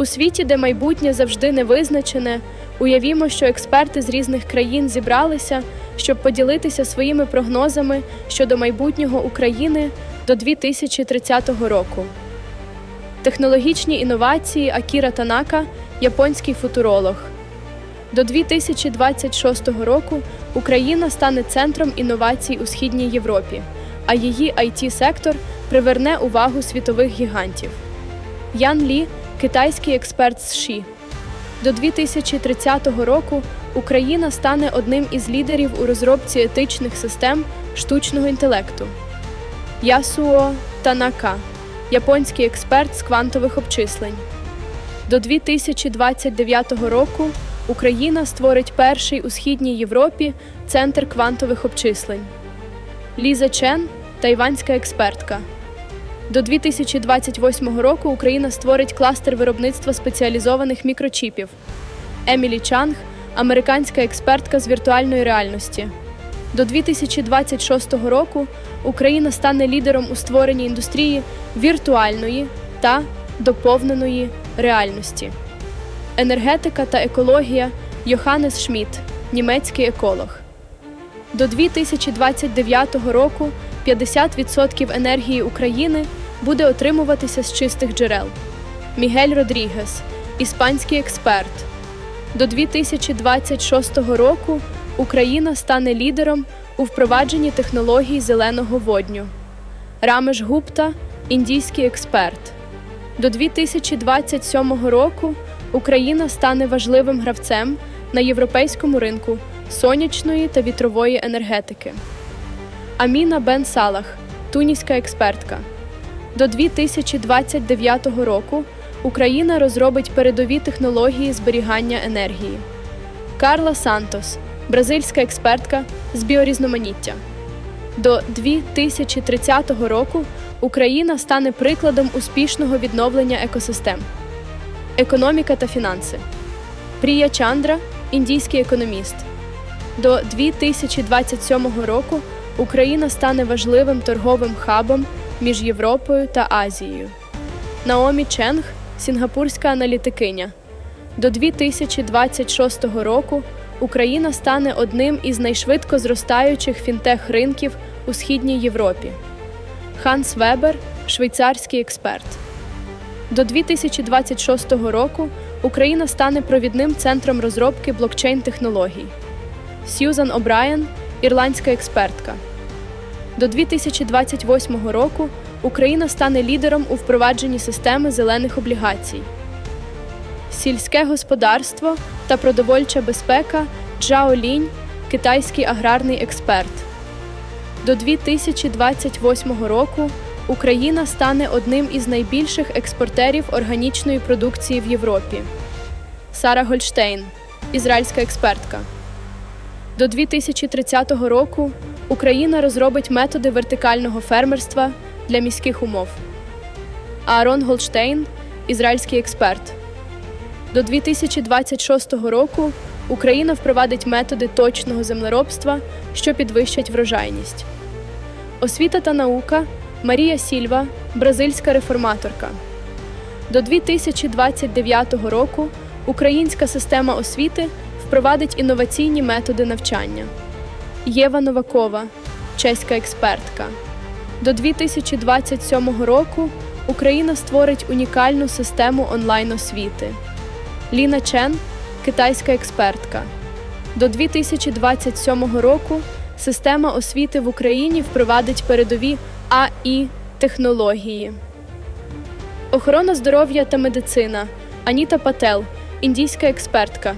У світі, де майбутнє завжди невизначене, уявімо, що експерти з різних країн зібралися, щоб поділитися своїми прогнозами щодо майбутнього України до 2030 року. Технологічні інновації Акіра Танака, японський футуролог. До 2026 року Україна стане центром інновацій у східній Європі, а її it сектор приверне увагу світових гігантів. Ян Лі, китайський експерт США. До 2030 року Україна стане одним із лідерів у розробці етичних систем штучного інтелекту. Ясуо Танака, японський експерт з квантових обчислень. До 2029 року Україна створить перший у східній Європі центр квантових обчислень. Ліза Чен, тайванська експертка. До 2028 року Україна створить кластер виробництва спеціалізованих мікрочіпів. Емілі Чанг, американська експертка з віртуальної реальності. До 2026 року Україна стане лідером у створенні індустрії віртуальної та доповненої реальності. Енергетика та екологія Йоханнес Шмідт, німецький еколог. До 2029 року 50% енергії України буде отримуватися з чистих джерел. Мігель Родрігес, іспанський експерт. До 2026 року Україна стане лідером у впровадженні технологій зеленого водню. Рамеш Гупта, індійський експерт. До 2027 року Україна стане важливим гравцем на європейському ринку сонячної та вітрової енергетики. Аміна Бен Салах, туніська експертка. До 2029 року Україна розробить передові технології зберігання енергії. Карла Сантос, бразильська експертка з біорізноманіття. До 2030 року Україна стане прикладом успішного відновлення екосистем. Економіка та фінанси. Прія Чандра, індійський економіст. До 2027 року Україна стане важливим торговим хабом між Європою та Азією. Наомі Ченг, сінгапурська аналітикиня. До 2026 року Україна стане одним із найшвидко зростаючих фінтех ринків у східній Європі. Ханс Вебер, швейцарський експерт. До 2026 року Україна стане провідним центром розробки блокчейн-технологій. Сьюзан О'Брайен, ірландська експертка. До 2028 року Україна стане лідером у впровадженні системи зелених облігацій. Сільське господарство та продовольча безпека Джао Лінь, китайський аграрний експерт. До 2028 року Україна стане одним із найбільших експортерів органічної продукції в Європі. Сара Гольштейн, ізраїльська експертка. До 2030 року Україна розробить методи вертикального фермерства для міських умов. Аарон Голштейн, ізраїльський експерт. До 2026 року Україна впровадить методи точного землеробства, що підвищать врожайність. Освіта та наука Марія Сільва, бразильська реформаторка. До 2029 року українська система освіти впровадить інноваційні методи навчання. Єва Новакова, чеська експертка. До 2027 року Україна створить унікальну систему онлайн-освіти. Ліна Чен, китайська експертка. До 2027 року система освіти в Україні впровадить передові АІ технології. Охорона здоров'я та медицина Аніта Пател, індійська експертка.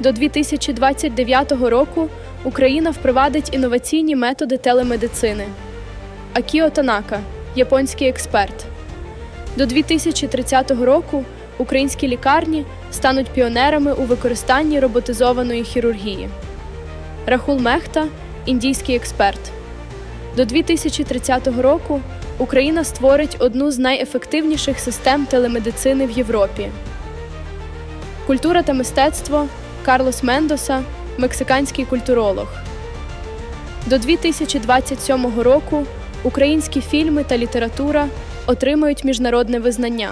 До 2029 року Україна впровадить інноваційні методи телемедицини. Акіо Танака, японський експерт. До 2030 року українські лікарні стануть піонерами у використанні роботизованої хірургії. Рахул Мехта, індійський експерт. До 2030 року Україна створить одну з найефективніших систем телемедицини в Європі. Культура та мистецтво Карлос Мендоса, мексиканський культуролог. До 2027 року українські фільми та література отримають міжнародне визнання.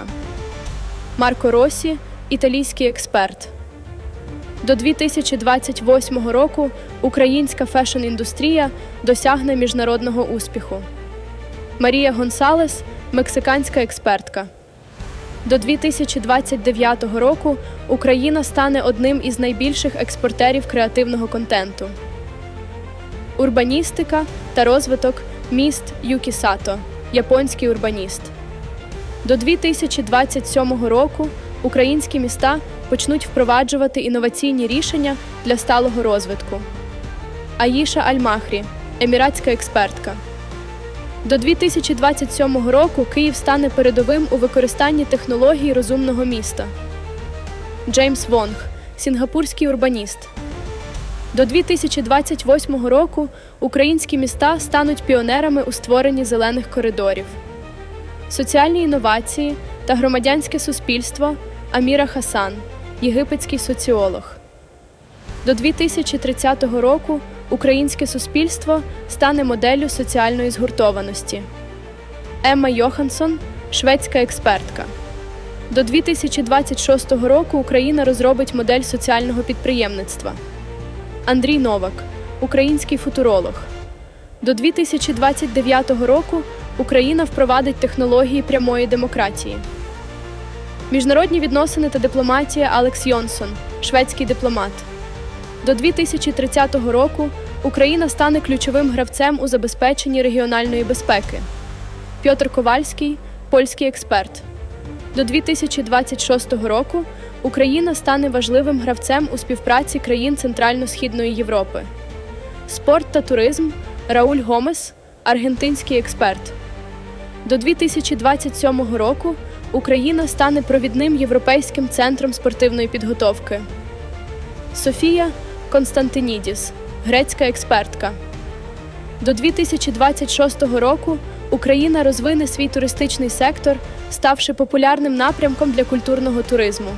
Марко Росі італійський експерт. До 2028 року українська фешн-індустрія досягне міжнародного успіху. Марія Гонсалес мексиканська експертка. До 2029 року Україна стане одним із найбільших експортерів креативного контенту. Урбаністика та розвиток міст Юкі Сато, японський урбаніст. До 2027 року українські міста почнуть впроваджувати інноваційні рішення для сталого розвитку. Аїша Альмахрі, еміратська експертка. До 2027 року Київ стане передовим у використанні технологій розумного міста. Джеймс Вонг, сінгапурський урбаніст. До 2028 року українські міста стануть піонерами у створенні зелених коридорів. Соціальні інновації та громадянське суспільство Аміра Хасан, єгипетський соціолог. До 2030 року українське суспільство стане моделлю соціальної згуртованості. Емма Йоханссон, шведська експертка. До 2026 року Україна розробить модель соціального підприємництва. Андрій Новак, український футуролог. До 2029 року Україна впровадить технології прямої демократії. Міжнародні відносини та дипломатія Алекс Йонсон, шведський дипломат. До 2030 року Україна стане ключовим гравцем у забезпеченні регіональної безпеки. Пьотр Ковальський, польський експерт. До 2026 року Україна стане важливим гравцем у співпраці країн Центрально-Східної Європи. Спорт та туризм Рауль Гомес, аргентинський експерт. До 2027 року Україна стане провідним європейським центром спортивної підготовки. Софія Константинідіс, грецька експертка. До 2026 року Україна розвине свій туристичний сектор, ставши популярним напрямком для культурного туризму.